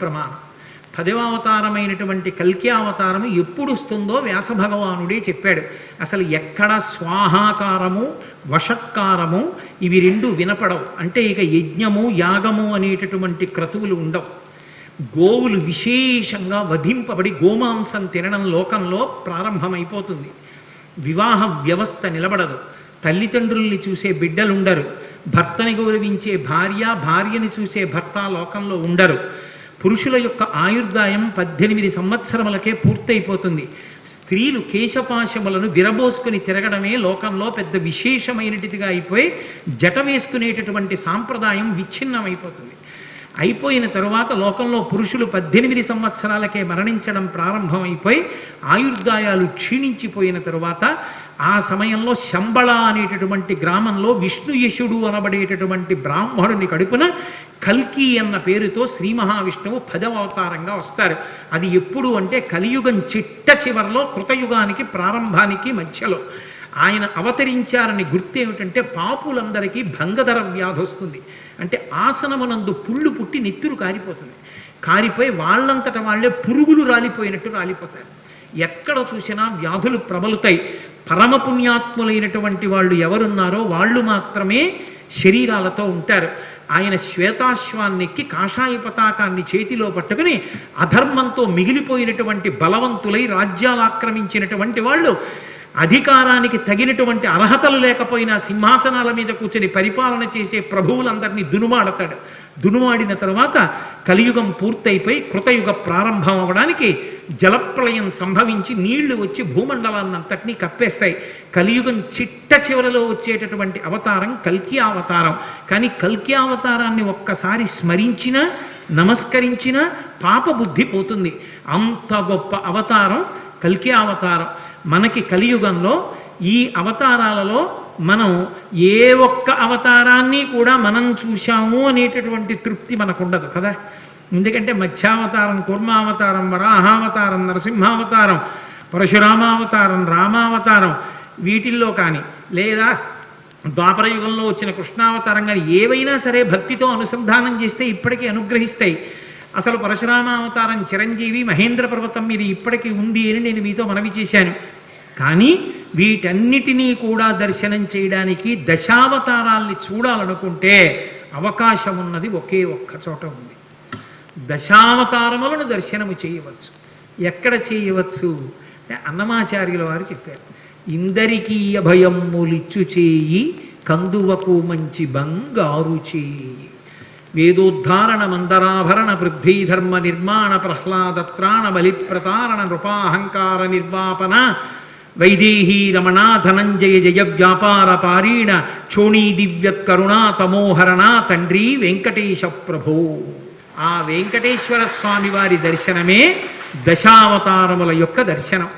ప్రమాణం. పదవ అవతారమైనటువంటి కల్కి అవతారము ఎప్పుడు వస్తుందో వ్యాస భగవానుడే చెప్పాడు. అసలు ఎక్కడ స్వాహాకారము వషత్కారము ఇవి రెండు వినపడవు. అంటే ఇక యజ్ఞము యాగము అనేటటువంటి క్రతువులు ఉండవు. గోవులు విశేషంగా వధింపబడి గోమాంసం తినడం లోకంలో ప్రారంభమైపోతుంది. వివాహ వ్యవస్థ నిలబడదు. తల్లిదండ్రుల్ని చూసే బిడ్డలుండరు. భర్తని గౌరవించే భార్య భార్యని చూసే భర్త లోకంలో ఉండరు. పురుషుల యొక్క ఆయుర్దాయం పద్దెనిమిది సంవత్సరములకే పూర్తయిపోతుంది. స్త్రీలు కేశపాశములను విరబోసుకుని తిరగడమే లోకంలో పెద్ద విశేషమైనటిదిగా అయిపోయి జట వేసుకునేటటువంటి సాంప్రదాయం విచ్ఛిన్నమైపోతుంది. అయిపోయిన తరువాత లోకంలో పురుషులు పద్దెనిమిది సంవత్సరాలకే మరణించడం ప్రారంభమైపోయి ఆయుర్దాయాలు క్షీణించిపోయిన తరువాత ఆ సమయంలో శంబళ అనేటటువంటి గ్రామంలో విష్ణుయశుడు అనబడేటటువంటి బ్రాహ్మణుని కడుపున కల్కి అన్న పేరుతో శ్రీ మహావిష్ణువు పదవ అవతారంగా వస్తారు. అది ఎప్పుడు అంటే కలియుగం చిట్ట చివరిలో కృతయుగానికి ప్రారంభానికి మధ్యలో. ఆయన అవతరించారని గుర్తు ఏమిటంటే పాపులందరికీ భంగధర వ్యాధి వస్తుంది. అంటే ఆసనమునందు పుళ్ళు పుట్టి నెత్తురు కారిపోతుంది. కారిపోయి వాళ్ళంతట వాళ్ళే పురుగులు రాలిపోయినట్టు రాలిపోతారు. ఎక్కడ చూసినా వ్యాధులు ప్రబలుతాయి. పరమపుణ్యాత్ములైనటువంటి వాళ్ళు ఎవరున్నారో వాళ్ళు మాత్రమే శరీరాలతో ఉంటారు. ఆయన శ్వేతాశ్వాన్నెక్కి కాషాయ పతాకాన్ని చేతిలో పట్టుకుని అధర్మంతో మిగిలిపోయినటువంటి బలవంతులై రాజ్యాలు ఆక్రమించినటువంటి వాళ్ళు అధికారానికి తగినటువంటి అర్హతలు లేకపోయినా సింహాసనాల మీద కూర్చొని పరిపాలన చేసే ప్రభువులందరినీ దునుమాడతాడు. దునుమాడిన తరువాత కలియుగం పూర్తయిపోయి కృతయుగ ప్రారంభం అవ్వడానికి జలప్రలయం సంభవించి నీళ్ళు వచ్చి భూమండలాన్నంతటినీ కప్పేస్తాయి. కలియుగం చిట్ట చివరలో వచ్చేటటువంటి అవతారం కల్కి అవతారం. కానీ కల్కి అవతారాన్ని ఒక్కసారి స్మరించినా నమస్కరించినా పాపబుద్ధి పోతుంది. అంత గొప్ప అవతారం కల్కి అవతారం. మనకి కలియుగంలో ఈ అవతారాలలో మనం ఏ ఒక్క అవతారాన్ని కూడా మనం చూశాము అనేటటువంటి తృప్తి మనకు ఉండదు కదా? ఎందుకంటే మధ్యావతారం కూర్మావతారం వరాహావతారం నరసింహావతారం పరశురామావతారం రామావతారం వీటిల్లో కానీ లేదా ద్వాపరయుగంలో వచ్చిన కృష్ణావతారం కానీ ఏవైనా సరే భక్తితో అనుసంధానం చేస్తే ఇప్పటికీ అనుగ్రహిస్తాయి. అసలు పరశురామావతారం చిరంజీవి మహేంద్ర పర్వతం మీద ఇప్పటికీ ఉంది అని నేను మీతో మనవి చేశాను. కానీ వీటన్నిటినీ కూడా దర్శనం చేయడానికి దశావతారాల్ని చూడాలనుకుంటే అవకాశం ఉన్నది ఒకే ఒక్క చోట ఉంది. దశావతారములను దర్శనము చేయవచ్చు. ఎక్కడ చేయవచ్చు? అన్నమాచార్యుల వారు చెప్పారు. ఇందరికీ అభయమ్ములిచ్చు చేయి కందువకు మంచి బంగారు చేయి. వేదోద్ధారణ మందరాభరణ పృథ్వీధర్మ నిర్మాణ ప్రహ్లాదత్రాణ బలిప్రతారణ నృపాహంకార నిర్వాపన వైదేహీ రమణ ధనంజయ జయ వ్యాపార పారీణ క్షోణీ దివ్యత్కరుణా తమోహరణ తండ్రి వెంకటేశ ప్రభో ఆ వెంకటేశ్వర స్వామి వారి దర్శనమే దశావతారముల యొక్క దర్శనం.